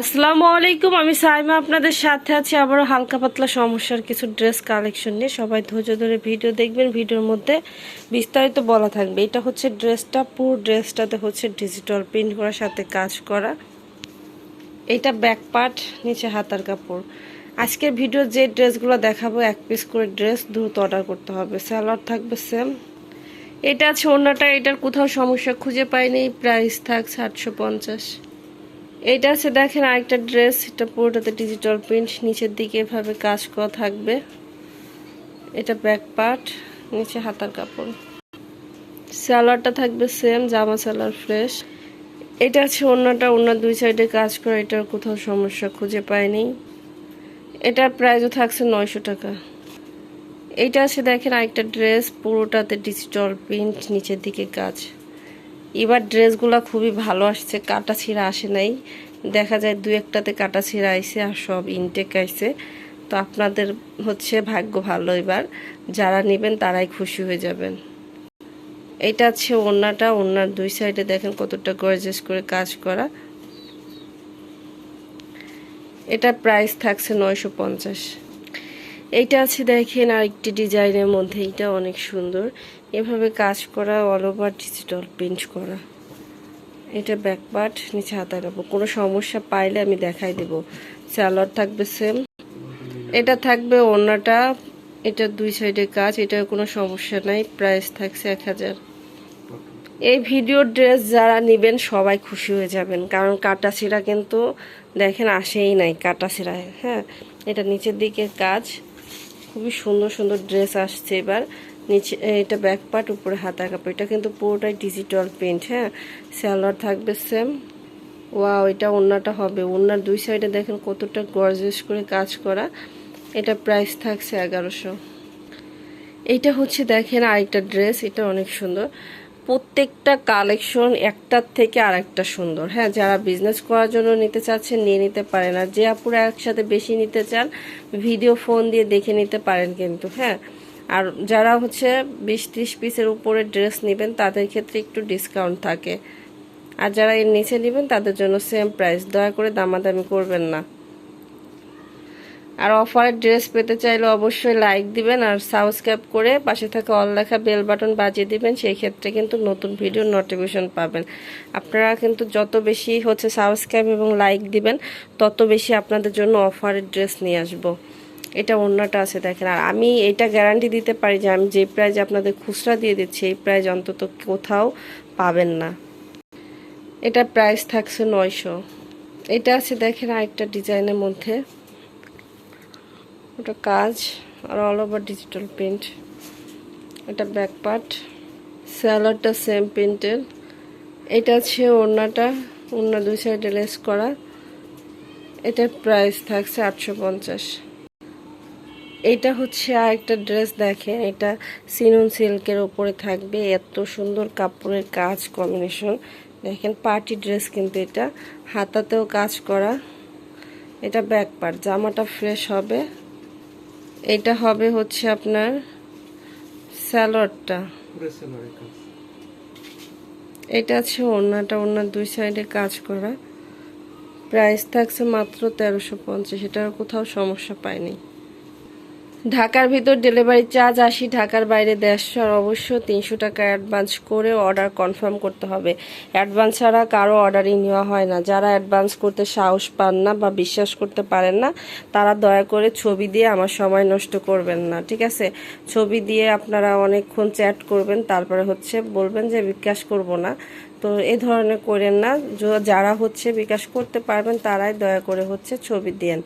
আসসালামু আলাইকুম, আমি সাইমা আপনাদের সাথে আছি। আবারও হালকা পাতলা সমস্যার কিছু ড্রেস কালেকশন নিয়ে। সবাই ধৈর্য ধরে ভিডিও দেখবেন। ভিডিওর মধ্যে বিস্তারিত বলা থাকবে। এটা হচ্ছে ড্রেসটা, পুরো ড্রেসটাতে হচ্ছে ডিজিটাল প্রিন্ট করার সাথে কাজ করা। এটা ব্যাক পার্ট নিচে হাতার কাপড়। আজকের ভিডিও যে ড্রেসগুলো দেখাবো, এক পিস করে ড্রেস দ্রুত অর্ডার করতে হবে। স্যালাড থাকবে সেম এটা আছে অন্যটা, এটার কোথাও সমস্যা খুঁজে পাইনি। প্রাইস থাকছে আটশো পঞ্চাশ। এইটা আছে, দেখেন আরেকটা ড্রেস এটা পুরোটাতে ডিজিটাল প্রিন্ট নিচের দিকে এভাবে কাজ করা থাকবে। এটা ব্যাক পার্ট নিচে হাতার কাপড়। স্যালাডটা থাকবে সেম জামা স্যালার ফ্রেশ এটা আছে অন্যটা, অন্য দুই সাইডে কাজ করা, এটার কোথাও সমস্যা খুঁজে পাইনি। এটার প্রাইসও থাকছে নয়শো টাকা। এইটা আছে, দেখেন আরেকটা ড্রেস পুরোটাতে ডিজিটাল প্রিন্ট নিচের দিকে কাজ। এবার ড্রেসগুলো খুবই ভালো আসছে, কাটা ছিঁড়া আসে নাই। দেখা যায় দু একটাতে কাটা ছিঁড়া আইছে আর সব ইনটেক আইছে। তো আপনাদের হচ্ছে ভাগ্য ভালো এবার। যারা নেবেন তারাই খুশি হয়ে যাবেন। এটা আছে ওড়নাটা, ওড়নার দুই সাইডে দেখেন কতটা গর্জেস করে কাজ করা। এটা প্রাইস থাকছে নয়শো পঞ্চাশ। এইটা আছে দেখেন আরেকটি ডিজাইনের মধ্যে এটা অনেক সুন্দর। এভাবে কাজ করা অল ওভার ডিজিটাল প্রিন্ট করা। এটা ব্যাক পার্ট নিচে হাতা কাপড় কোনো সমস্যা পাইলে আমি দেখাই দেব। স্যালাড থাকবে সেম এটা থাকবে অন্যটা এটা দুই সাইডে কাজ এটার কোনো সমস্যা নাই। প্রাইস থাকছে এক হাজার। এই ভিডিও ড্রেস যারা নেবেন, সবাই খুশি হয়ে যাবেন। কারণ কাটা ছিঁড়া কিন্তু দেখেন আসেই নাই, কাটা ছিঁড়ায়। হ্যাঁ এটা নিচের দিকে কাজ। খুবই সুন্দর সুন্দর ড্রেস আসছে এবার। নিচে এটা ব্যাক পার্ট উপরে হাতা কাপড়। এটা কিন্তু পুরোটাই ডিজিটাল পেন্ট হ্যাঁ? স্যালোয়ার থাকবে সেম ওয়াও এটা ওড়নাটা হবে। ওনার দুই সাইডে দেখেন কতটা গর্জেস করে কাজ করা। এটা প্রাইস থাকছে এগারোশো। এইটা হচ্ছে দেখেন আরেকটা ড্রেস এটা অনেক সুন্দর। প্রত্যেকটা কালেকশন একটার থেকে আরেকটা সুন্দর। হ্যাঁ যারা বিজনেস করার জন্য নিতে চাচ্ছেন, নিয়ে নিতে পারেন। আর যে আপুরা একসাথে বেশি নিতে চান ভিডিও ফোন দিয়ে দেখে নিতে পারেন কিন্তু হ্যাঁ। আর যারা হচ্ছে বিশ ত্রিশ পিসের উপরে ড্রেস নেবেন, তাদের ক্ষেত্রে একটু ডিসকাউন্ট থাকে। আর যারা এর নিচে নেবেন, তাদের জন্য সেম প্রাইস দয়া করে দামাদামি করবেন না। আর অফারের ড্রেস পেতে চাইলে অবশ্যই লাইক দিবেন আর সাবস্ক্রাইব করে পাশে থাকা অল লেখা বেল বাটন বাজিয়ে দিবেন, সেই ক্ষেত্রে কিন্তু নতুন ভিডিও নোটিফিকেশন পাবেন। আপনারা কিন্তু যত বেশি হচ্ছে সাবস্ক্রাইব এবং লাইক দিবেন, তত বেশি আপনাদের জন্য অফারের ড্রেস নিয়ে আসব। এটা অন্যটা আছে দেখেন, আর আমি এটা গ্যারান্টি দিতে পারি যে আমি যে প্রাইজ আপনাদের খুচরা দিয়ে দিচ্ছি, এই প্রাইজ অন্তত কোথাও পাবেন না। এটা প্রাইস থাকছে নয়শো। এটা আছে দেখেন আরেকটা ডিজাইনের মধ্যে। ওটা কাজ আর অল ওভার ডিজিটাল প্রিন্ট এটা ব্যাক পার্ট স্যালাডটা সেম প্রিন্টের এটা আছে ওড়নাটা, ওড়না দুই সাইডে লেস করা, এটার প্রাইস থাকছে আটশো পঞ্চাশ। এটা হচ্ছে আরেকটা ড্রেস দেখেন, এটা সিনন সিল্কের ওপরে থাকবে, এত সুন্দর কাপড়ের কাজ কম্বিনেশন দেখেন পার্টি ড্রেস কিন্তু এটা, হাতাতেও কাজ করা, এটা ব্যাক পার্ট জামাটা ফ্রেশ হবে। এটা হবে হচ্ছে আপনার স্যালোয়ারটা। এটা আছে ওড়নাটা ওনার দুই সাইডে কাজ করা। প্রাইস থাকছে মাত্র তেরোশো পঞ্চাশ এটার কোথাও সমস্যা পায়নি। ঢাকার ভিতর ডেলিভারি চার্জ আসি ঢাকার বাইরে দেড়শো অবশ্য তিনশো টাকা অ্যাডভান্স করে অর্ডার কনফার্ম করতে হবে। অ্যাডভান্স ছাড়া কারও অর্ডারই নেওয়া হয় না। যারা অ্যাডভান্স করতে সাহস পান না বা বিশ্বাস করতে পারেন না, তারা দয়া করে ছবি দিয়ে আমার সময় নষ্ট করবেন না, ঠিক আছে? ছবি দিয়ে আপনারা অনেকক্ষণ চ্যাট করবেন, তারপরে হচ্ছে বলবেন যে বিকাশ করব না। তো এ ধরনের করেন না। যারা হচ্ছে বিকাশ করতে পারবেন, তারাই দয়া করে হচ্ছে ছবি দেন।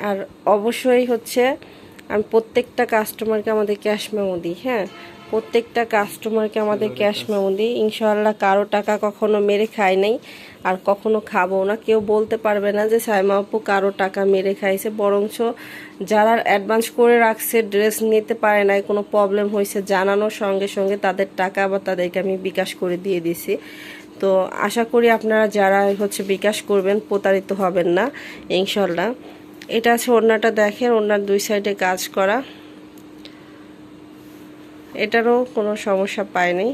আর অবশ্যই হচ্ছে আমি প্রত্যেকটা কাস্টমারকে আমাদের ক্যাশ মেমো দিই হ্যাঁ? প্রত্যেকটা কাস্টমারকে আমাদের ক্যাশ মেমো দিই। ইনশাআল্লাহ কারও টাকা কখনো মেরে খাই নাই আর কখনো খাব না। কেউ বলতে পারবে না যে সাইমা আপু কারও টাকা মেরে খাইছে। বরঞ্চ যারা অ্যাডভান্স করে রাখছে ড্রেস নিতে পারে নাই কোনো প্রবলেম হয়েছে জানানোর সঙ্গে সঙ্গে তাদের টাকা বা তাদেরকে আমি বিকাশ করে দিয়ে দিছি। তো আশা করি আপনারা যারা হচ্ছে বিকাশ করবেন প্রতারিত হবেন না ইনশাল্লাহ এটা আছে ওড়নাটা দেখেন, ওড়নার দুই সাইডে কাজ করা। এটারও কোনো সমস্যা পায়নি।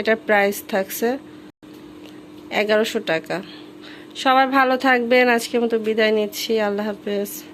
এটার প্রাইস থাকছে এগারোশো টাকা। সবাই ভালো থাকবেন আজকে মতো বিদায় নিচ্ছি, আল্লাহ হাফেজ।